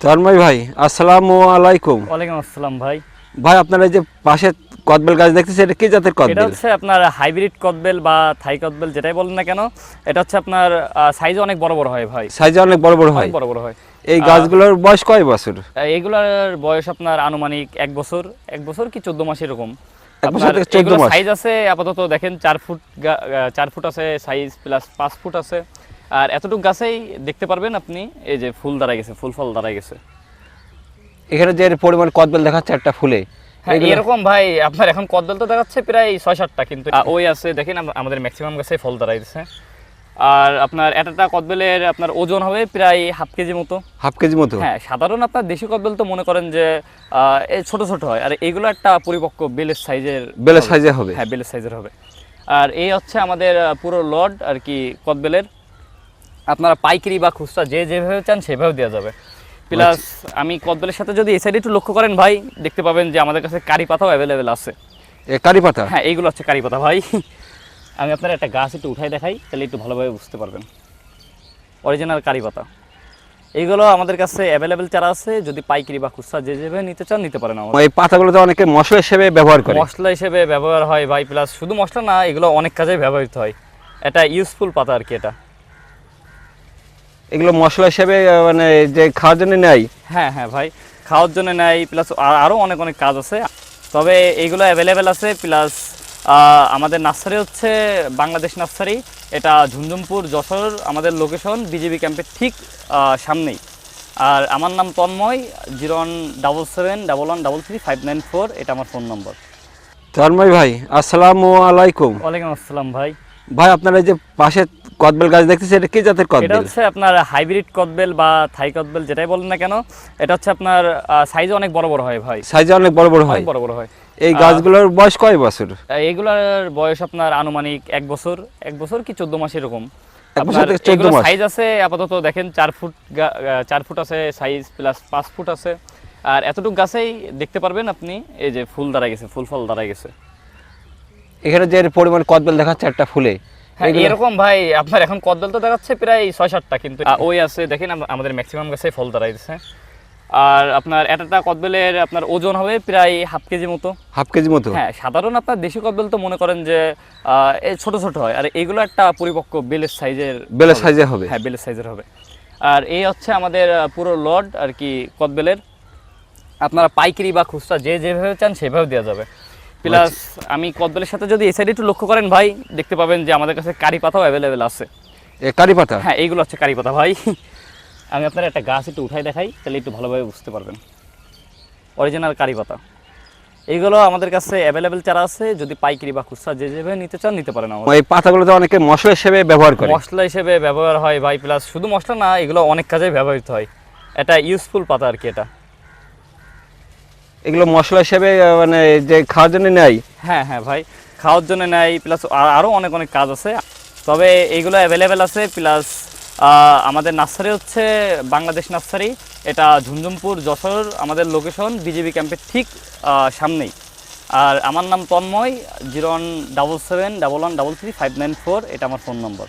তন্ময় ভাই আসসালামু আলাইকুম। ওয়ালাইকুম আসসালাম ভাই। ভাই আপনারা এই যে পাশে কদবেল গাছ দেখতেছে এটা কি জাতের এটা হচ্ছে আপনার হাইব্রিড কদবেল বা থাই কদবেল যেটাই বলেন না কেন। এটা হচ্ছে আপনার সাইজে অনেক বড় বড় হয় ভাই। সাইজে অনেক বড় বড় হয়? বড় বড় হয়। এই গাছগুলোর বয়স কয় বছর? আহ, এগুলার বয়স আপনার আনুমানিক এক বছর এক বছর কি চোদ্দ মাস এরকম। এক বছর থেকে 14 মাস। সাইজ আছে আপাতত দেখেন চার ফুট চার ফুট আছে সাইজ প্লাস পাঁচ ফুট আছে। আর এতটুকু গাছেই দেখতে পারবেন আপনি এই যে ফুল দাঁড়ায় গেছে ফুল ফল দাঁড়ায় গেছে। এখানে যে পরিমাণ কদবেল দেখাচ্ছে একটা ফুলে হ্যাঁ এরকম ভাই আপনার এখন কদল তো দেখাচ্ছে প্রায় ছয় সাতটা কিন্তু ওই আছে দেখেন আমাদের ম্যাক্সিমাম গাছে ফল দাঁড়াইছে আর আপনার একটা কদবেলের আপনার ওজন হবে প্রায় হাফ কেজি মতো। হাফ কেজি মতো? হ্যাঁ সাধারণ আপনার দেশি কদবেল তো মনে করেন যে আহ, ছোট ছোট হয় আর এইগুলো একটা পরিপক্ক বেলের সাইজের বেলের সাইজে হবে। হ্যাঁ বেলের সাইজের হবে। আর এই হচ্ছে আমাদের পুরো লড আর কি কদবেলের। আপনারা পাইকারি বা খুচরা যে যেভাবে চান সেভাবে দেওয়া যাবে। প্লাস আমি কদবেলের সাথে যদি এই সাইডে একটু লক্ষ্য করেন ভাই দেখতে পাবেন যে আমাদের কাছে কারি পাতাও অ্যাভেলেবেল আছে। কারি পাতা? হ্যাঁ এইগুলো হচ্ছে কারি পাতা ভাই। আমি আপনার একটা গাছ একটু উঠাই দেখাই তাহলে একটু ভালোভাবে বুঝতে পারবেন। অরিজিনাল কারি পাতা। এইগুলো আমাদের কাছে অ্যাভেলেবেল চারা আছে যদি পাইকারি বা খুচরা যে যেভাবে নিতে চান নিতে পারেন আমার এই পাতাগুলোতে অনেকে মশলা হিসেবে ব্যবহার করে। মশলা হিসেবে ব্যবহার হয় ভাই প্লাস শুধু মশলা না এগুলো অনেক কাজে ব্যবহৃত হয়। এটা ইউজফুল পাতা আর কি এটা। এগুলো মশলা হিসেবে মানে যে খাওয়ার জন্য নেয়। হ্যাঁ হ্যাঁ ভাই খাওয়ার জন্য নেয় প্লাস আরও অনেক অনেক কাজ আছে। তবে এইগুলো অ্যাভেলেবেল আছে প্লাস আমাদের নার্সারি হচ্ছে বাংলাদেশ নার্সারি। এটা ঝুমঝুমপুর যশোর আমাদের লোকেশন বিজেপি ক্যাম্পের ঠিক সামনেই। আর আমার নাম Tanmoy zero one double seven double one double three five nine four এটা আমার ফোন নম্বর তন্ময় ভাই আসসালামু আলাইকুম। ওয়ালাইকুম আসসালাম ভাই। ভাই আপনারা এই যে পাশে কদবেল গাছ দেখতেছে এটা কি জাতের কদবেল? এটা হচ্ছে আপনার হাইব্রিড কদবেল বা থাই কদবেল যেটাই বলেন না কেন এটা হচ্ছে আপনার সাইজে অনেক বড় বড় হয় ভাই। সাইজে অনেক বড় বড় হয়? বড় বড় হয়। এই গাছগুলোর বয়স কয় বছর? এগুলার বয়স আপনার আনুমানিক এক বছর এক বছর কি চোদ্দ মাস এরকম? এক বছর থেকে 14 মাস। সাইজ আছে আপাতত দেখেন চার ফুট চার ফুট আছে সাইজ প্লাস পাঁচ ফুট আছে। আর এতটুকু গাছেই দেখতে পারবেন আপনি এই যে ফুল দাঁড়ায় গেছে ফুল ফল দাঁড়ায় গেছে। এখানে যে পরিমাণ কদবেল দেখাচ্ছে একটা ফুলে এরকম ভাই আপনার এখন কদল তো দেখাচ্ছে প্রায় ছয় সাতটা কিন্তু আহ, ওই আছে দেখেন আমাদের ম্যাক্সিমাম গাছে ফল দাঁড়াইছে আর আপনার একটা কদবেলের আপনার ওজন হবে প্রায় হাফ কেজি মতো। হাফ কেজি মতো? হ্যাঁ সাধারণ আপনার দেশি কদবেল তো মনে করেন যে ছোট ছোট হয়। আর এইগুলো একটা পরিপক্ক বেলের সাইজের বেলের সাইজে হবে? হ্যাঁ বেলের সাইজের হবে। আর এই হচ্ছে আমাদের পুরো লড আর কি কদবেলের। আপনারা পাইকারি বা খুচরা যে যেভাবে চান সেভাবে দেওয়া যাবে। প্লাস আমি কদবেলের সাথে যদি এই সাইডে একটু লক্ষ্য করেন ভাই দেখতে পাবেন যে আমাদের কাছে কারি পাতাও অ্যাভেলেবেল আছে। এ কারি পাতা? হ্যাঁ এইগুলো হচ্ছে কারি পাতা ভাই। আমি আপনার একটা গাছ একটু উঠাই দেখাই তাহলে একটু ভালোভাবে বুঝতে পারবেন। অরিজিনাল কারি পাতা। এইগুলো আমাদের কাছে অ্যাভেলেবেল চারা আছে যদি পাইকারি বা খুচরা যে যেভাবে নিতে চান নিতে পারেন এই পাতাগুলোতে অনেকে মশলা হিসেবে ব্যবহার করে। মশলা হিসেবে ব্যবহার হয় ভাই প্লাস শুধু মশলা না এগুলো অনেক কাজে ব্যবহৃত হয়। এটা ইউজফুল পাতা আর কি এটা। এগুলো মশলা হিসেবে মানে যে খাওয়ার জন্য নেয়। হ্যাঁ হ্যাঁ ভাই, খাওয়ার জন্য নেয় প্লাস আরও অনেক অনেক কাজ আছে। তবে এইগুলো অ্যাভেলেবেল আছে প্লাস আমাদের নার্সারি হচ্ছে বাংলাদেশ নার্সারি। এটা ঝুমঝুমপুর যশোর, আমাদের লোকেশন বিজেপি ক্যাম্পের ঠিক সামনেই। আর আমার নাম Tanmoy zero one double seven double one double three five nine four এটা আমার ফোন নম্বর